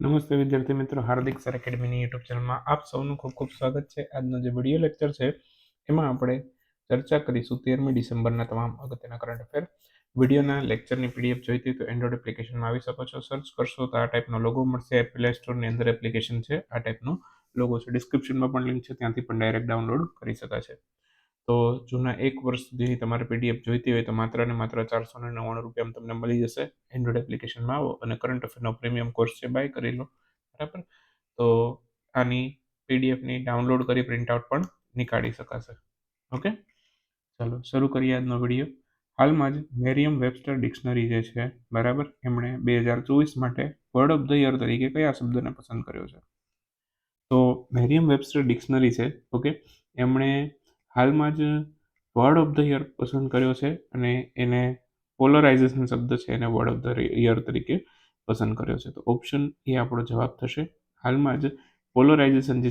નમસ્તે વિદ્યાર્થી મિત્રો, હાર્દિક સર એકેડમીની યુટ્યુબ ચેનલમાં આપ સૌનું ખૂબ ખૂબ સ્વાગત છે. આજનો જે વીડિયો લેક્ચર છે, એમાં આપણે ચર્ચા કરીશું તેરમી ડિસેમ્બરના તમામ અગત્યના કરંટ અફેર વિડીયોના લેક્ચરની પીડીએફ જોઈતી હોય તો એન્ડ્રોઈડ એપ્લિકેશનમાં આવી શકો છો. સર્ચ કરશો તો આ ટાઈપનો લોગો મળશે. પ્લે સ્ટોરની અંદર એપ્લિકેશન છે. આ ટાઈપનો લોગો છે. ડિસ્ક્રિપ્શનમાં પણ લિંક છે. ત્યાંથી પણ ડાયરેક્ટ ડાઉનલોડ કરી શકાશે તો જૂના એક વર્ષ સુધીની તમારે પીડીએફ જોઈતી હોય તો માત્ર ને માત્ર ચારસો ને નવ્વાણું રૂપિયામાં તમને મળી જશે. એન્ડ્રોઈડ એપ્લિકેશનમાં આવો અને કરંટ અફેરનો પ્રીમિયમ કોર્સ છે બાય કરી લો. બરાબર? તો આની પીડીએફની ડાઉનલોડ કરી પ્રિન્ટઆઉટ પણ નીકાળી શકાશે. ઓકે? ચાલો, શરૂ કરીએ આજનો વીડિયો હાલમાં જ મેરિયમ વેબસ્ટર ડિક્શનરી જે છે, બરાબર? એમણે બે હજાર ચોવીસ માટે વર્ડ ઓફ ધ યર તરીકે કયા શબ્દને પસંદ કર્યો છે? તો મેરિયમ વેબસ્ટર ડિક્શનરી છે, ઓકે? એમણે હાલમાં જ વર્ડ ઓફ ધ યર પસંદ કર્યો છે અને એને પોલરાઇઝેશન શબ્દ છે એને વર્ડ ઓફ ધ યર તરીકે પસંદ કર્યો છે. તો ઓપ્શન એ આપણો જવાબ થશે. હાલમાં જ પોલરાઇઝેશન જે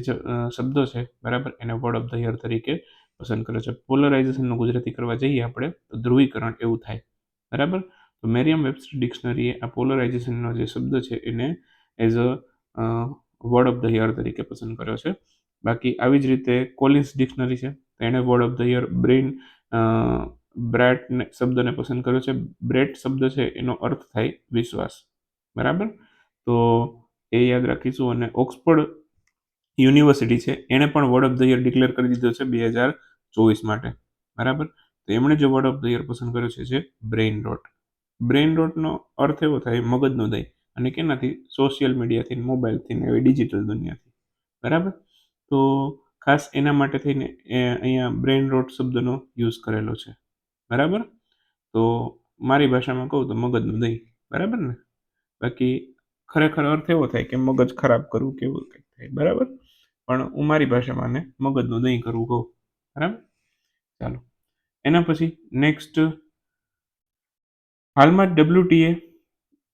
શબ્દો છે, બરાબર, એને વર્ડ ઓફ ધ યર તરીકે પસંદ કર્યો છે. પોલરાઇઝેશનનું ગુજરાતી કરવા જઈએ આપણે, તો ધ્રુવીકરણ એવું થાય. બરાબર? તો મેરિયમ વેબસ્ટર ડિક્શનરીએ આ પોલરાઇઝેશનનો જે શબ્દ છે એને as a word of the year તરીકે પસંદ કર્યો છે. બાકી આવી જ રીતે કોલિન્સ ડિક્શનરી છે તેણે word of the year brain brat શબ્દને પસંદ કર્યો છે. બ્રેટ શબ્દ છે એનો અર્થ થાય વિશ્વાસ. બરાબર? તો એ યાદ રાખીશું અને ઓક્સફર્ડ યુનિવર્સિટી છે એણે પણ word of the year declare કરી દીધો છે બે હજાર ચોવીસ માટે. બરાબર? તો એમણે જે વર્ડ ઓફ ધ યર પસંદ કર્યો છે જે બ્રેઇન રોટ બ્રેઇન રોટનો અર્થ એવો થાય મગજનો દય અને કેનાથી? સોશિયલ મીડિયાથી મોબાઈલથી ને એવી ડિજિટલ દુનિયાથી. બરાબર? તો ખાસ એના માટે થઈને અહીંયા બ્રેન રોટ શબ્દનો યુઝ કરેલો છે. બરાબર? તો મારી ભાષામાં કહું તો મગજનું દહીં. બરાબર ને? બાકી ખરેખર અર્થ એવો થાય કે મગજ ખરાબ કરવું કેવું કંઈક થાય. બરાબર? પણ હું મારી ભાષામાં ને મગજનું દહીં કરવું કહું. બરાબર? ચાલો. એના પછી નેક્સ્ટ હાલમાં ડબલ્યુટીએ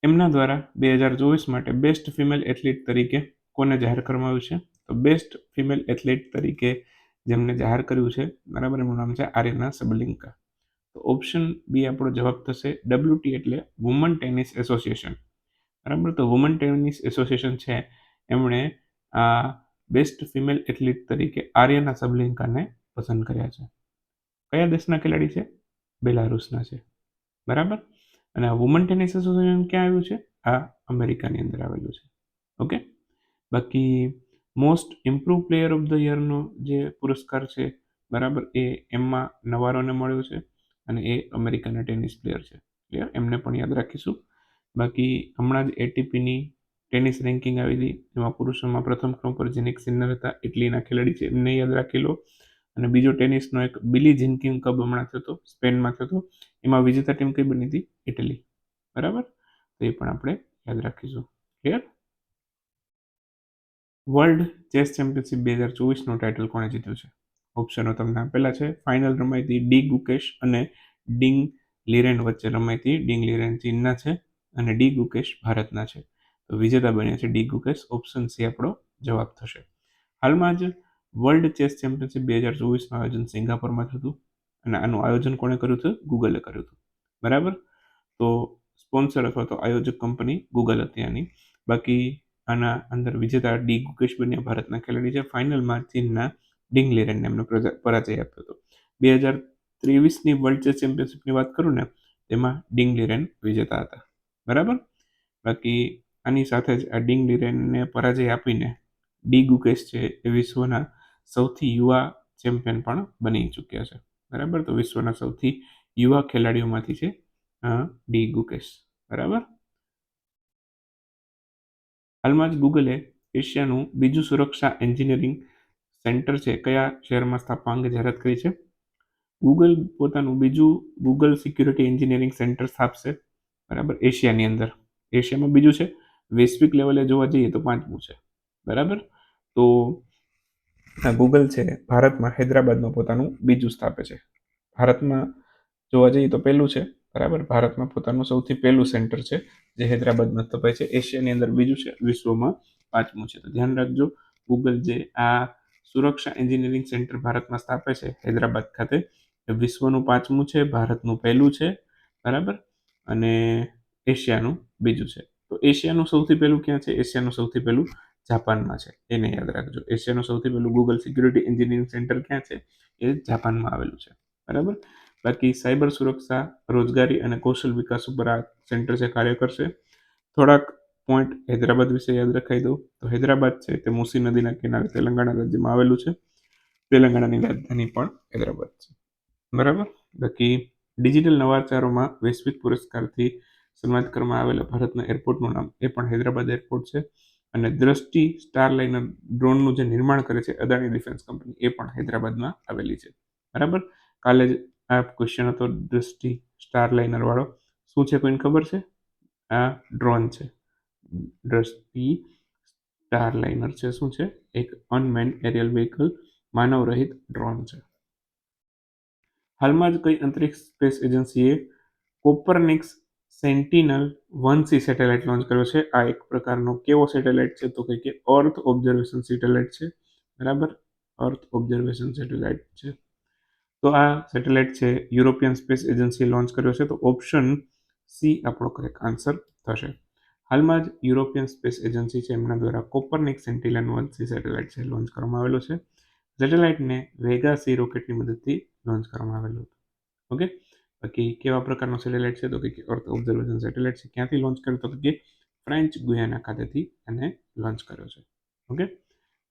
એમના દ્વારા બે હજાર ચોવીસ માટે બેસ્ટ ફિમેલ એથ્લીટ તરીકે કોને જાહેર કરવામાં આવ્યું છે? તો બેસ્ટ ફિમેલ એથ્લેટ તરીકે જેમને જાહેર કર્યું છે. બરાબર, એમનું નામ છે આર્યના સબલિંકા. તો ઓપ્શન બી આપણો જવાબ થશે ડબલ્યુટી એટલે વુમન ટેનિસ એસોસિએશન. બરાબર, તો વુમન ટેનિસ એસોસિએશન છે. એમણે આ બેસ્ટ ફિમેલ એથ્લેટ તરીકે આર્યના સબલિંકાને પસંદ કર્યા છે. કયા દેશના ખેલાડી છે? બેલારુસના છે. બરાબર? અને આ વુમન ટેનિસ એસોસિએશન ક્યાં આવ્યું છે? આ અમેરિકાની અંદર આવેલું છે. ઓકે? બાકી most improve player of the યરનો જે પુરસ્કાર છે, બરાબર, એ એમમાં નવારોને મળ્યો છે અને એ અમેરિકાના ટેનિસ પ્લેયર છે. ક્લિયર એમને પણ યાદ રાખીશું. બાકી હમણાં જ એટીપીની ટેનિસ રેન્કિંગ આવી હતી, એમાં પુરુષોમાં પ્રથમ ક્રમ પર જેનિક સિન્નર હતા, ઇટલીના ખેલાડી છે, એમને યાદ રાખી લો અને બીજો ટેનિસનો એક બિલી જિન્કિંગ કપ હમણાં થયો હતો, સ્પેનમાં થયો એમાં વિજેતા ટીમ કઈ બની હતી? ઇટલી. બરાબર? તો એ પણ આપણે યાદ રાખીશું. ક્લિયર વર્લ્ડ ચેસ ચેમ્પિયનશિપ બે હજાર ચોવીસનું ટાઇટલ કોણે જીત્યું છે? ઓપ્શનો તમને આપેલા છે. ફાઇનલ રમાઈ ડી ગુકેશ અને ડિંગ લિરેન વચ્ચે રમાઈ હતી ડિંગ લિરેન ચીનના છે અને ડી ગુકેશ ભારતના છે. તો વિજેતા બન્યા છે ડી ગુકેશ. ઓપ્શન સી આપણો જવાબ થશે. હાલમાં જ વર્લ્ડ ચેસ ચેમ્પિયનશિપ બે હજાર ચોવીસનું આયોજન સિંગાપોરમાં થતું અને આનું આયોજન કોણે કર્યું હતું? ગૂગલે કર્યું હતું. બરાબર? તો સ્પોન્સર અથવા તો આયોજક કંપની ગૂગલ હતી આની. બાકી આના અંદર વિજેતા ડી ગુકેશ બન્યા ભારતના ખેલાડી છે. ફાઇનલમાં ચીનના ડિંગ લીરેનને એમનો પરાજય આપ્યો હતો. બે હજાર ત્રેવીસની વર્લ્ડ ચેસ ચેમ્પિયનશિપની વાત કરું ને, તેમાં ડિંગ લીરેન વિજેતા હતા. બરાબર? બાકી આની સાથે જ આ ડિંગ લીરેનને પરાજય આપીને ડી ગુકેશ છે એ વિશ્વના સૌથી યુવા ચેમ્પિયન પણ બની ચૂક્યા છે. બરાબર? તો વિશ્વના સૌથી યુવા ખેલાડીઓમાંથી છે ડી ગુકેશ. બરાબર? હાલમાં જ ગૂગલે એશિયાનું બીજું સુરક્ષા એન્જિનિયરિંગ સેન્ટર છે, કયા શહેરમાં સ્થાપવા અંગે જાહેરાત કરી છે? ગૂગલ પોતાનું બીજું ગૂગલ સિક્યુરિટી એન્જિનિયરિંગ સેન્ટર સ્થાપશે, બરાબર, એશિયાની અંદર. એશિયામાં બીજું છે, વૈશ્વિક લેવલે જોવા જઈએ તો પાંચમું છે, બરાબર? તો આ ગૂગલ છે, ભારતમાં હૈદરાબાદમાં પોતાનું બીજું સ્થાપે છે. ભારતમાં જોવા જઈએ તો પહેલું છે બરાબર? ભારતમાં પોતાનું સૌથી પહેલું સેન્ટર છે, જે હૈદરાબાદમાં સ્થપાય છે. એશિયાની અંદર બીજું છે, વિશ્વમાં પાંચમું છે. તો ધ્યાન રાખજો, ગૂગલ જે આ સુરક્ષા એન્જિનિયરિંગ સેન્ટર ભારતમાં સ્થાપે છે, હૈદરાબાદ ખાતે વિશ્વનું પાંચમું છે, ભારતનું પહેલું છે, બરાબર? અને એશિયાનું બીજું છે. તો એશિયાનું સૌથી પહેલું ક્યાં છે? એશિયાનું સૌથી પહેલું જાપાનમાં છે. એને યાદ રાખજો. એશિયાનું સૌથી પહેલું ગૂગલ સિક્યુરિટી એન્જિનિયરિંગ સેન્ટર ક્યાં છે? એ જાપાનમાં આવેલું છે. બરાબર? બાકી સાયબર સુરક્ષા, રોજગારી અને કૌશલ વિકાસ ઉપર આ સેન્ટર છે, કાર્ય કરશે. થોડાક પોઈન્ટ હૈદરાબાદ વિશે યાદ રખાઈ દઉં. તો હૈદરાબાદ છે, તે મૂસી નદીના કિનારે તેલંગાણા રાજ્યમાં આવેલું છે. તેલંગાણાની રાજધાની પણ હૈદરાબાદ છે. બરાબર? બાકી ડિજિટલ નવાચારોમાં વૈશ્વિક પુરસ્કારથી સન્માનિત કરવામાં આવેલા ભારતના એરપોર્ટનું નામ એ પણ હૈદરાબાદ એરપોર્ટ છે. અને દ્રષ્ટિ સ્ટારલાઇનર ડ્રોનનું જે નિર્માણ કરે છે, અદાણી ડિફેન્સ કંપની એ પણ હૈદરાબાદમાં આવેલી છે. બરાબર? કાલે જ આ ક્વેશ્ચન હતો દ્રષ્ટિ સ્ટારલાઇનર વાળો શું છે કોઈને ખબર છે? આ ડ્રોન છે. દ્રષ્ટિ સ્ટારલાઇનર છે. શું છે? એક અનમેન એરિયલ વ્હીકલ માનવ રહિત ડ્રોન છે. હાલમાં જ કઈ અંતરિક્ષ સ્પેસ એજન્સીએ Copernicus Sentinel one C satellite launch કર્યો છે. આ એક પ્રકારનો કેવો સેટેલાઇટ છે તો કે અર્થ ઓબ્ઝર્વેશન સેટેલાઇટ છે. બરાબર? અર્થ ઓબ્ઝર્વેશન સેટેલાઇટ છે. તો આ સેટેલાઇટ છે યુરોપિયન સ્પેસ એજન્સીએ લોન્ચ કર્યો છે, તો ઓપ્શન સી આપણો કરેક્ટ આન્સર થશે. હાલમાં જ યુરોપિયન સ્પેસ એજન્સી છે, એમના દ્વારા Copernicus Sentinel one C satellite છે લોન્ચ કરવામાં આવેલો છે. સેટેલાઇટને વેગા સી રોકેટની મદદથી લોન્ચ કરવામાં આવેલું હતું. ઓકે બાકી કેવા પ્રકારનો સેટેલાઇટ છે? તો કે અર્થ ઓબ્ઝર્વેશન સેટેલાઇટ છે, ક્યાંથી લોન્ચ કર્યો તો કે ફ્રેન્ચ ગુયાના ખાતેથી એને લોન્ચ કર્યો છે. ઓકે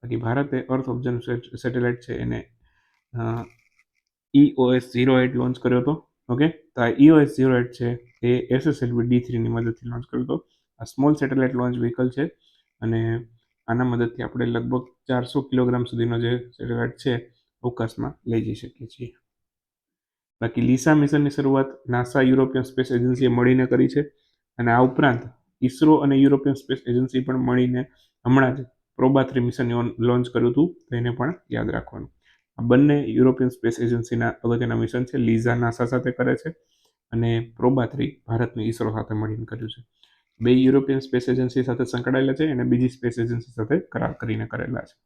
બાકી ભારતે અર્થ ઓબ્ઝર્વ સેટેલાઇટ છે, એને ઈઓએસ ઝીરો એટ લોન્ચ કર્યો હતો ઓકે તો આ ઈઓએસ ઝીરો એટ છે, એ એસએસએલવી ડી થ્રીની મદદથી લોન્ચ કર્યો હતો. આ સ્મોલ સેટેલાઇટ લોન્ચ વ્હીકલ છે અને આના મદદથી આપણે લગભગ ચારસો કિલોગ્રામ સુધીનો જે સેટેલાઇટ છે, અવકાશમાં લઈ જઈ શકીએ છીએ. બાકી લીસા મિશનની શરૂઆત નાસા યુરોપિયન સ્પેસ એજન્સીએ મળીને કરી છે અને આ ઉપરાંત ઇસરો અને યુરોપિયન સ્પેસ એજન્સી પણ મળીને હમણાં જ પ્રોબા થ્રી મિશન લોન્ચ કર્યું હતું, તો એને પણ યાદ રાખવાનું. બંને યુરોપિયન સ્પેસ એજન્સીના અગત્યના મિશન છે. લીઝા નાસા સાથે કરે છે અને પ્રોબા થ્રી ભારતની ઇસરો સાથે મળીને કર્યું છે. બે યુરોપિયન સ્પેસ એજન્સી સાથે સંકળાયેલા છે અને બીજી સ્પેસ એજન્સી સાથે કરાર કરીને કરેલા છે.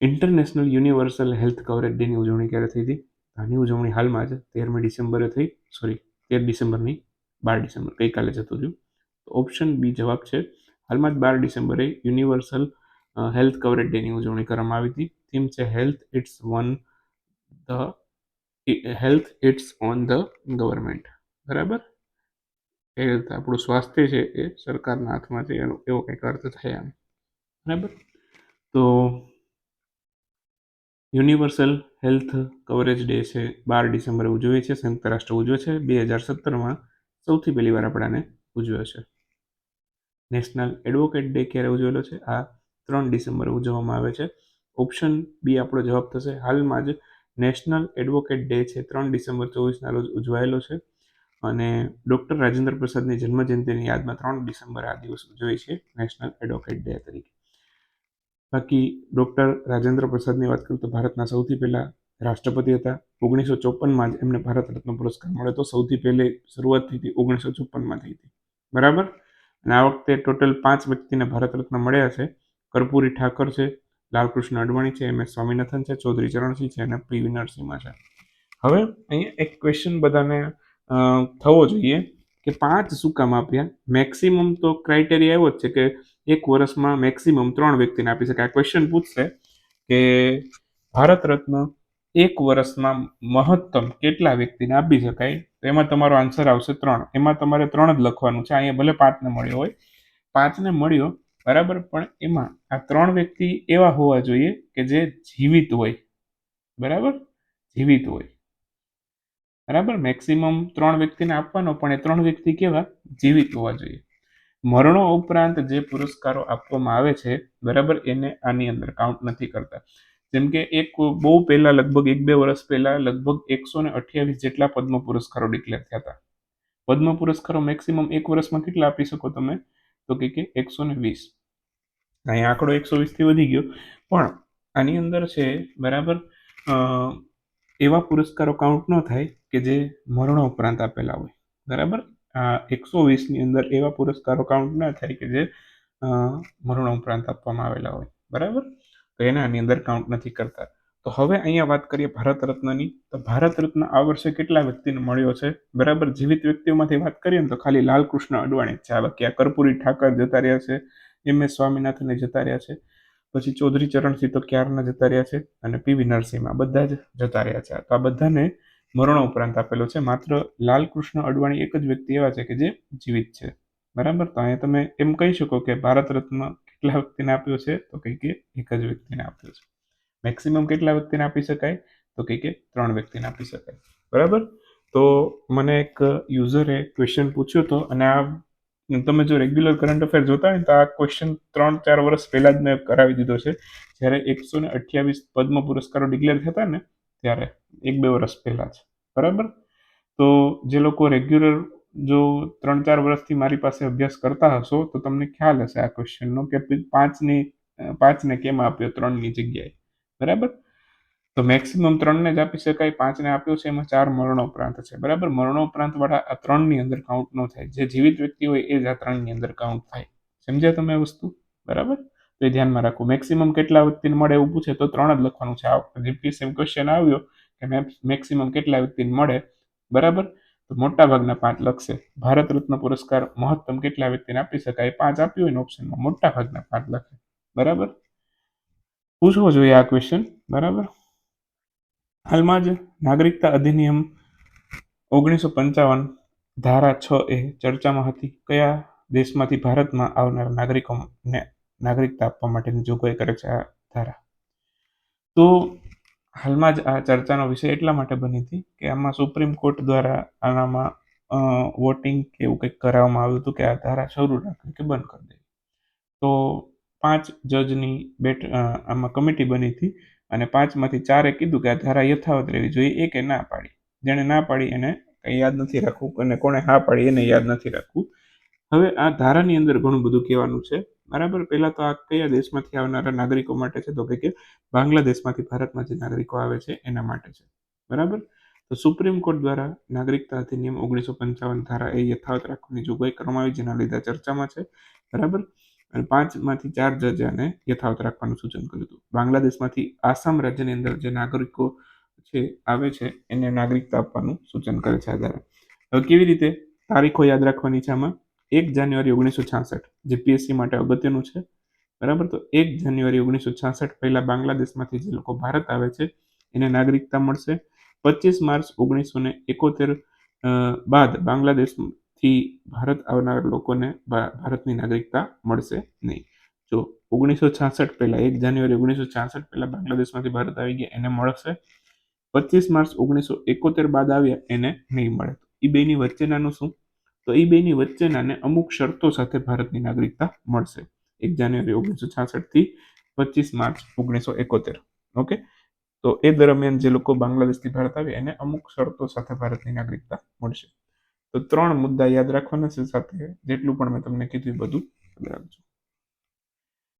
ઇન્ટરનેશનલ યુનિવર્સલ હેલ્થ કવરેજ ડેની ઉજવણી ક્યારે થઈ હતી? આની ઉજવણી હાલમાં જ તેરમી ડિસેમ્બરે થઈ. સોરી તેર ડિસેમ્બરની બાર ડિસેમ્બર, ગઈકાલે જતું રહ્યું. તો ઓપ્શન બી જવાબ છે. હાલમાં જ બાર ડિસેમ્બરે યુનિવર્સલ હેલ્થ કવરેજ ડેની ઉજવણી કરવામાં આવી હતી. થીમ છે health it's one the health it's on the government બરાબર? હેલ્થ આપણું સ્વાસ્થ્ય છે એ સરકારના હાથમાં છે, એનો, એવો કંઈક અર્થ થાય બરાબર? તો યુનિવર્સલ હેલ્થ કવરેજ ડે છે, બાર ડિસેમ્બરે ઉજવે છે, સંયુક્ત રાષ્ટ્ર ઉજવે છે. બે હજાર સત્તરમાં સૌથી પહેલી વાર આપણાને ઉજવ્યો છે. નેશનલ એડવોકેટ ડે ક્યારે ઉજવેલો છે? આ ત્રણ ડિસેમ્બરે ઉજવવામાં આવે છે. ઓપ્શન બી આપણો જવાબ થશે. હાલમાં જ નેશનલ એડવોકેટ ડે છે, ત્રણ ડિસેમ્બર ચોવીસના રોજ ઉજવાયેલો છે અને ડૉક્ટર રાજેન્દ્ર પ્રસાદની જન્મજયંતિની યાદમાં ત્રણ ડિસેમ્બર આ દિવસ ઉજવાય છે, નેશનલ એડવોકેટ ડે તરીકે. બાકી ડૉક્ટર રાજેન્દ્ર પ્રસાદની વાત કરું તો ભારતના સૌથી પહેલા રાષ્ટ્રપતિ હતા. ઓગણીસો ચોપનમાં જ એમને ભારત રત્ન પુરસ્કાર મળ્યો તો સૌથી પહેલે શરૂઆત થઈ હતી ઓગણીસો ચોપનમાં થઈ હતી. બરાબર? અને આ વખતે ટોટલ પાંચ વ્યક્તિને ભારત રત્ન મળ્યા છે. કર્પૂરી ઠાકર છે લાલકૃષ્ણ અડવાણી છે, એમ એસ સ્વામિનાથન છે, ચૌધરી ચરણસિંહ છે અને પીવી નરસિંહમાં છે. હવે અહીંયા એક ક્વેશ્ચન બધાને થવો જોઈએ કે પાંચ શું કામ આપ્યા? મેક્સિમમ તો ક્રાઇટેરિયા એવો જ છે કે એક વર્ષમાં મેક્સિમમ ત્રણ વ્યક્તિને આપી શકાય. ક્વેશ્ચન પૂછશે કે ભારત રત્ન એક વર્ષમાં મહત્તમ કેટલા વ્યક્તિને આપી શકાય? તો એમાં તમારો આન્સર આવશે ત્રણ. એમાં તમારે ત્રણ જ લખવાનું છે. અહીંયા ભલે પાંચને મળ્યો હોય. પાંચને મળ્યો બરાબર? પણ એમાં આ ત્રણ વ્યક્તિ એવા હોવા જોઈએ કે જે જીવિત હોય. બરાબર? જીવિત હોય. બરાબર? મેક્સિમમ ત્રણ વ્યક્તિને આપવાનો, પણ એ ત્રણ વ્યક્તિ કેવા? જીવિત હોવા જોઈએ. મરણો ઉપરાંત જે પુરસ્કારો આપવામાં આવે છે, બરાબર? એને આની અંદર કાઉન્ટ નથી કરતા. જેમ કે એક બહુ પહેલા, લગભગ એક બે વર્ષ પહેલા, લગભગ એકસો ને અઠ્યાવીસ જેટલા પદ્મ પુરસ્કારો ડિક્લેર થયા હતા. પદ્મ પુરસ્કારો મેક્સિમમ એક વર્ષમાં કેટલા આપી શકો તમે? તો કે એકસો ને વીસ. અહીંયા આંકડો એકસો વીસથી વધી ગયો. પણ આની અંદર છે, બરાબર એવા પુરસ્કારો કાઉન્ટ ન થાય કે જે મરણો ઉપરાંત આપેલા હોય. બરાબર? આ એકસો વીસની અંદર એવા પુરસ્કારો કાઉન્ટ ન થાય કે જે મરણો ઉપરાંત આપવામાં આવેલા હોય. બરાબર? તો એને આની અંદર કાઉન્ટ નથી કરતા. તો હવે અહીંયા વાત કરીએ ભારત રત્નની. તો ભારત રત્ન આ વર્ષે કેટલા વ્યક્તિને મળ્યો છે? બરાબર, જીવિત વ્યક્તિઓમાંથી વાત કરીએ ને તો ખાલી લાલકૃષ્ણ અડવાણી છે. આ બાકી આ કર્પૂરી ઠાકર જતા રહ્યા છે, એમ. એસ. સ્વામિનાથન જતા રહ્યા છે, પછી ચૌધરી ચરણસિંહ તો ક્યારના જતા રહ્યા છે અને પીવી નરસિંહમાં બધા જ જતા રહ્યા છે. તો આ બધાને મરણ ઉપરાંત આપેલો છે. માત્ર લાલકૃષ્ણ અડવાણી એક જ વ્યક્તિ એવા છે કે જે જીવિત છે. બરાબર? તો અહીંયા તમે એમ કહી શકો કે ભારત રત્ન કેટલા વ્યક્તિને આપ્યો છે? તો કંઈ કે એક જ વ્યક્તિને આપ્યો છે. મેક્સિમમ કેટલા વ્યક્તિને આપી શકાય? તો કંઈ કે ત્રણ વ્યક્તિને આપી શકાય. બરાબર? તો મને એક યુઝરે ક્વેશ્ચન પૂછ્યો હતો અને આ તમે જો રેગ્યુલર કરંટ અફેર જોતા હોય તો આ ક્વેશ્ચન ત્રણ ચાર વર્ષ પહેલા જ મેં કરાવી દીધો છે. જ્યારે એકસો ને અઠ્યાવીસ પદ્મ પુરસ્કારો ડિક્લેર થતા ને, ત્યારે એક બે વર્ષ પહેલા છે બરાબર? તો જે લોકો રેગ્યુલર જો ત્રણ ચાર વર્ષથી મારી પાસે અભ્યાસ કરતા હશો, તો તમને ખ્યાલ હશે આ ક્વેશ્ચનનો કે પાંચની, પાંચને કેમ આપ્યો ત્રણની જગ્યાએ? બરાબર? તો મેક્સિમમ ત્રણને જ આપી શકાય, પાંચને આપ્યો છે, એમાં ચાર મરણોપરાંત છે, બરાબર? મરણોપરાંત વાળા આ ત્રણની અંદર કાઉન્ટ ન થાય. જે જીવિત વ્યક્તિ હોય, એ જ આ ત્રણની અંદર કાઉન્ટ થાય. સમજ્યા તમે વસ્તુ? બરાબર? તો એ ધ્યાનમાં રાખો. મેક્સિમમ કેટલા વ્યક્તિને મળે એવું પૂછે, તો ત્રણ જ લખવાનું છે. આ જીપીએસએમ ક્વેશ્ચન આવ્યો, કે મેક્સિમમ કેટલા વ્યક્તિને મળે, બરાબર? તો મોટા ભાગના પાંચ લખશે. ભારત રત્ન પુરસ્કાર મહત્તમ કેટલા વ્યક્તિને આપી શકાય? પાંચ આપ્યું હોય ને ઓપ્શનમાં મોટા ભાગના પાંચ લખે. બરાબર? પૂછવો જોઈએ આ ક્વેશ્ચન બરાબર? હાલમાં જ નાગરિકતા અધિનિયમ ઓગણીસો પંચાવન ધારા છ એ ચર્ચામાં હતી. કયા દેશમાંથી ભારતમાં આવનાર નાગરિકોને નાગરિકતા આપવા માટેની જોગવાઈ કરે છે આ ધારા? તો હાલમાં જ આ ચર્ચાનો વિષય એટલા માટે બની હતી કે આમાં સુપ્રીમ કોર્ટ દ્વારા આનામાં વોટિંગ કે એવું કંઈક કરાવવામાં આવ્યું હતું કે આ ધારા શરૂ રાખવી કે બંધ કરી દેવી. તો પાંચ જજની બેટ આમાં કમિટી બની હતી અને પાંચમાંથી ચારે કીધું કે આ ધારા યથાવત રહેવી જોઈએ, એ કે ના પાડી. જેણે ના પાડી એને કંઈ યાદ નથી રાખવું અને કોણે હા પાડી એને યાદ નથી રાખવું. હવે આ ધારાની અંદર ઘણું બધું કહેવાનું છે. બરાબર? પહેલાં તો આ કયા દેશમાંથી આવનારા નાગરિકો માટે છે? તો કે બાંગ્લાદેશમાંથી ભારતમાં જે નાગરિકો આવે છે, એના માટે છે. બરાબર? તો સુપ્રીમ કોર્ટ દ્વારા નાગરિકતા અધિનિયમ ઓગણીસો પંચાવન ધારા એ યથાવત રાખવાની જોગવાઈ કરવામાં આવી, જેના લીધે ચર્ચામાં છે. બરાબર? અને પાંચમાંથી ચાર જજાને યથાવત રાખવાનું સૂચન કર્યું હતું. બાંગ્લાદેશમાંથી આસામ રાજ્યની અંદર જે નાગરિકો છે, આવે છે, એને નાગરિકતા આપવાનું સૂચન કરે છે આ ધારા હવે કેવી રીતે તારીખો યાદ રાખવાની છે આમાં? એક જાન્યુઆરી ઓગણીસો છાસઠ, જે પીએસસી માટે અગત્યનું છે. બરાબર? તો એક જાન્યુઆરી ઓગણીસો છાસઠ પહેલા બાંગ્લાદેશમાંથી જે લોકો ભારત આવે છે, એને નાગરિકતા મળશે. પચીસ માર્ચ ઓગણીસો ને એકોતેર બાદ બાંગ્લાદેશથી ભારત આવનાર લોકોને ભારતની નાગરિકતા મળશે નહીં. જો ઓગણીસો છાસઠ પહેલાં, એક જાન્યુઆરી ઓગણીસો છાસઠ પહેલાં બાંગ્લાદેશમાંથી ભારત આવી ગયા, એને મળશે. પચીસ માર્ચ ઓગણીસો એકોતેર બાદ આવ્યા, એને નહીં મળે. એ બેની વચ્ચેનાનું શું? તો એ બેની વચ્ચેનાને અમુક શરતો સાથે ભારતની નાગરિકતા મળશે. એક જાન્યુઆરી ઓગણીસો છાસઠથી પચીસ માર્ચ ઓગણીસો એકોતેર. ઓકે? તો એ દરમિયાન જે લોકો બાંગ્લાદેશથી ભારત આવે એને અમુક શરતો સાથે ભારતની નાગરિકતા મળશે. તો ત્રણ મુદ્દા યાદ રાખવાના છે સાથે જેટલું પણ મેં તમને કીધું બધું રાખજો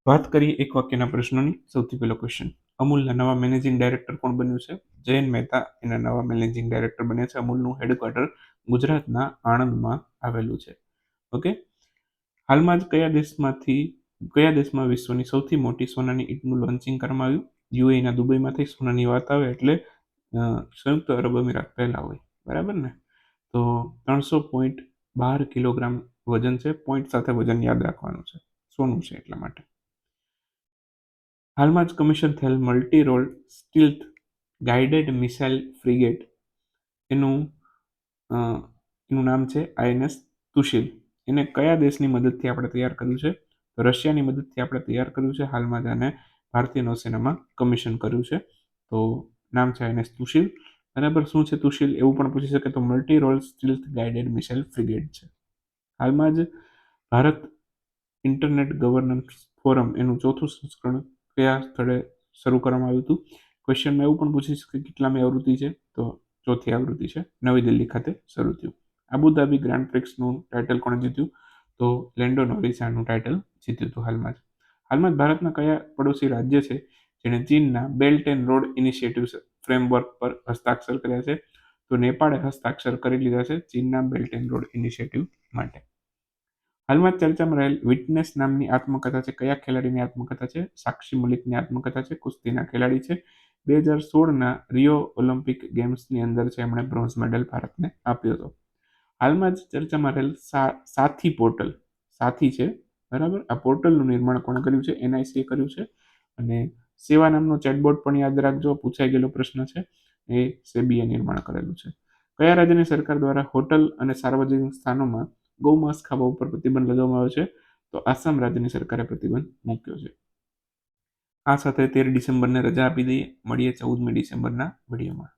વાત કરીએ એક વાક્યના પ્રશ્નોની. સૌથી પહેલો ક્વેશ્ચન અમૂલના નવા મેનેજિંગ ડાયરેક્ટર કોણ બન્યું છે? જયન મહેતા એના નવા મેનેજિંગ ડાયરેક્ટર બન્યા છે. અમૂલનું હેડક્વાર્ટર ગુજરાતના આણંદમાં આવેલું છે. ઓકે હાલમાં જ કયા દેશમાંથી, કયા દેશમાં વિશ્વની સૌથી મોટી સોનાની ઈંટનું લોન્ચિંગ કરવામાં આવ્યું? યુએના દુબઈમાંથી સોનાની વાત આવે એટલે સંયુક્ત અરબ અમીરાત પહેલા હોય. બરાબર ને? તો ત્રણસો પોઈન્ટ બાર કિલોગ્રામ વજન છે. પોઈન્ટ સાથે વજન યાદ રાખવાનું છે. સોનું છે એટલા માટે. હાલમાં જ કમિશન થયેલ multi role stealth guided missile frigate એનું એનું નામ છે આઈએનએસ તુશીલ. એને કયા દેશની મદદથી આપણે તૈયાર કર્યું છે? તો રશિયાની મદદથી આપણે તૈયાર કર્યું છે. હાલમાં જ આને ભારતીય નૌસેનામાં કમિશન કર્યું છે. તો નામ છે આઈએનએસ તુશીલ. બરાબર? શું છે તુશીલ એવું પણ પૂછી શકે તો multi role stealth guided missile frigate છે. હાલમાં જ ભારત ઇન્ટરનેટ ગવર્નન્સ ફોરમ એનું ચોથું સંસ્કરણ કયા સ્થળે શરૂ કરવામાં આવ્યું હતું? ક્વેશ્ચનમાં એવું પણ પૂછી શકે કેટલામી આવૃત્તિ છે? તો ચોથી આવૃત્તિ છે. નવી દિલ્હી ખાતે શરૂ થયું. આબુધાબી ગ્રાન્ડ પ્રિક્સનું ટાઇટલ કોણે જીત્યું? તો લેન્ડો નોરિસાનું ટાઇટલ જીત્યું હતું હાલમાં જ. હાલમાં જ ભારતના કયા પડોશી રાજ્ય છે? જેણે ચીનના belt and road initiative framework પર હસ્તાક્ષર કર્યા છે. તો નેપાળે હસ્તાક્ષર કરી લીધા છે ચીનના બેલ્ટ એન્ડ રોડ ઇનિશિયેટિવ માટે. હાલમાં ચર્ચામાં રહેલ વિટનેસ નામની આત્મકથા છે. કયા ખેલાડીની આત્મકથા છે? સાક્ષી મલિકની આત્મકથા છે. કુસ્તીના ખેલાડી છે. બે હજાર સોળના રિયો ઓલિમ્પિક ગેમ્સની અંદર છે એમણે બ્રોન્ઝ મેડલ ભારતને આપ્યો હતો. હાલમાં જ ચર્ચામાં રહેલ સાથી પોર્ટલ, સાથી છે, બરાબર? આ પોર્ટલનું નિર્માણ કોણે કર્યું છે? એનઆઈસીએ કર્યું છે. અને સેવા નામનો ચેટબોટ પણ યાદ રાખજો, પૂછાઈ ગયેલો પ્રશ્ન છે. એ સેબીએ નિર્માણ કરેલું છે. કયા રાજ્યની સરકાર દ્વારા હોટલ અને સાર્વજનિક સ્થાનોમાં ગૌમાંસ ખાવા ઉપર પ્રતિબંધ લગાવવામાં આવ્યો છે? તો આસામ રાજ્યની સરકારે પ્રતિબંધ મૂક્યો છે. આ સાથે તેર ડિસેમ્બરને રજા આપી દઈએ. મળીએ ચૌદમી ડિસેમ્બરના વિડીયોમાં.